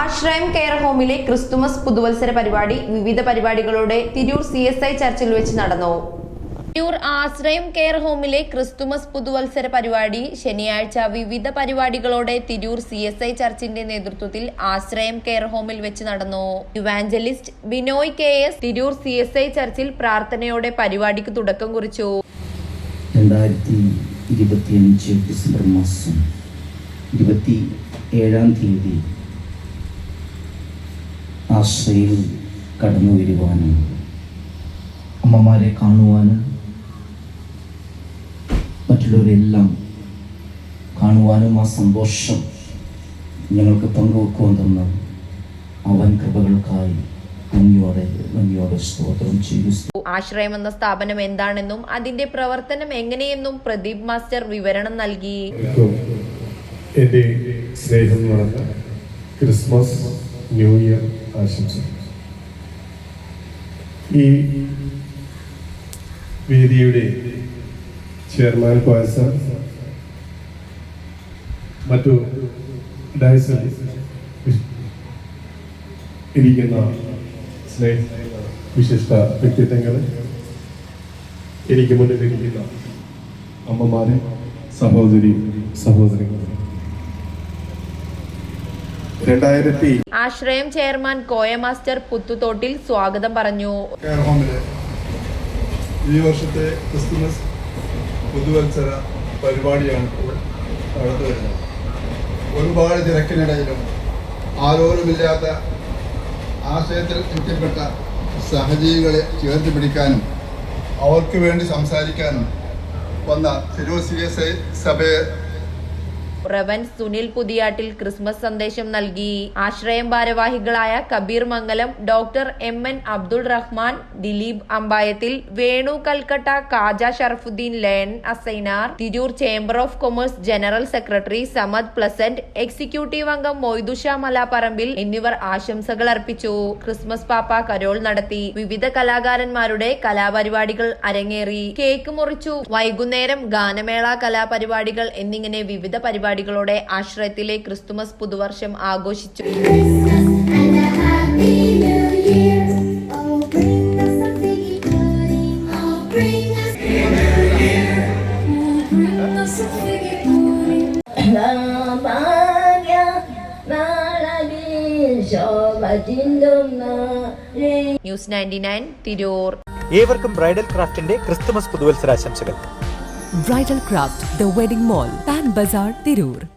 ആശ്രയം care ഹോമിലെ Christmas പുതുവത്സര പരിപാടി വിവിധ പരിപാടികളോടെ തിരൂർ സി എസ് ഐ ചർച്ചിൽ വെച്ച് നടന്നു. തിരൂർ ആശ്രയം കെയർ ഹോമിലെ ക്രിസ്തുമസ് പുതുവത്സര പരിപാടി ശനിയാഴ്ച വിവിധ പരിപാടികളോടെ തിരൂർ സി എസ് ഐ ചർച്ചിന്റെ നേതൃത്വത്തിൽ ആശ്രയം കെയർ ഹോമിൽ വെച്ച് നടന്നു. Evangelist Binoy K S Tirur C S I ചർച്ചിൽ പ്രാർത്ഥനയോടെ പരിപാടിക്ക് തുടക്കം കുറിച്ചു. രണ്ടായിരത്തി ഇരുപത്തിയഞ്ച് ഡിസംബർ മാസം ഇരുപത്തി ഏഴാം തീയതി ആശ്രയിൽ കടന്നു വരുവാനും അമ്മമാരെ കാണുവാനും മറ്റുള്ളവരെല്ലാം കാണുവാനും ആ സന്തോഷം ഞങ്ങൾക്ക് പങ്കുവെക്കുവാൻ തന്ന അവൻ കൃപകൾക്കായി നന്ദിയോടെ നന്ദിയോടെ സ്തോത്രം ചെയ്യുന്നു ആശ്രയം എന്ന സ്ഥാപനം എന്താണെന്നും അതിന്റെ പ്രവർത്തനം എങ്ങനെയെന്നും പ്രദീപ് മാസ്റ്റർ വിവരണം നൽകി. എന്റെ സ്നേഹം നടന്ന ക്രിസ്മസ് ന്യൂ ഇയർ ആശംസ ഈ വേദിയുടെ ചെയർമാൻ കോയസ മറ്റു ഡയസിൽ ഇരിക്കുന്ന സ്നേഹ വിശിഷ്ട വ്യക്തിത്വങ്ങൾ എനിക്ക് മുന്നിലിരിക്കുന്ന അമ്മമാരെ സഹോദരി സഹോദരങ്ങൾ രണ്ടായിരത്തി ആശ്രയം ചെയർമാൻ കോയ മാസ്റ്റർ പുത്തുതോട്ടിൽ സ്വാഗതം പറഞ്ഞു. ഈ വർഷത്തെ ക്രിസ്തുമസ് പുതുവത്സര പരിപാടിയാണ് ഇപ്പോൾ നടന്നു വരുന്നത്. ഒരുപാട് തിരക്കിനിടയിലും ആരോരുമില്ലാത്ത ആശയത്തിൽ എത്തിപ്പെട്ട സഹജീവികളെ ചേർത്ത് പിടിക്കാനും അവർക്ക് വേണ്ടി സംസാരിക്കാനും വന്ന ഐ സഭയെ റവൻ സുനിൽ പുതിയാട്ടിൽ ക്രിസ്മസ് സന്ദേശം നൽകി. ആശ്രയം ഭാരവാഹികളായ Kabeer Mangalam doctor M N Abdul Rahman Dileep Ambayathil Venu Calcutta Kaja Sharafuddin learn Asainar Tirur chamber of commerce general secretary Samad pleasant executive അംഗം മൊയ്തുഷ മലാപ്പറമ്പിൽ എന്നിവർ ആശംസകൾ അർപ്പിച്ചു. ക്രിസ്മസ് പാപ്പ കരോൾ നടത്തി. വിവിധ കലാകാരന്മാരുടെ കലാപരിപാടികൾ അരങ്ങേറി. കേക്ക് മുറിച്ചു. വൈകുന്നേരം ഗാനമേള കലാപരിപാടികൾ എന്നിങ്ങനെ വിവിധ പരിപാടികളോടെ ആശ്രയത്തിലെ ക്രിസ്തുമസ് പുതുവർഷം ആഘോഷിച്ചു. ന്യൂസ് തിരൂർ. ഏവർക്കും ബ്രൈഡൽ ക്രാഫ്റ്റിന്റെ ക്രിസ്തുമസ് പുതുവത്സരാശംസകൾ. Bridal Craft, The Wedding Mall, Pan Bazaar, Tirur.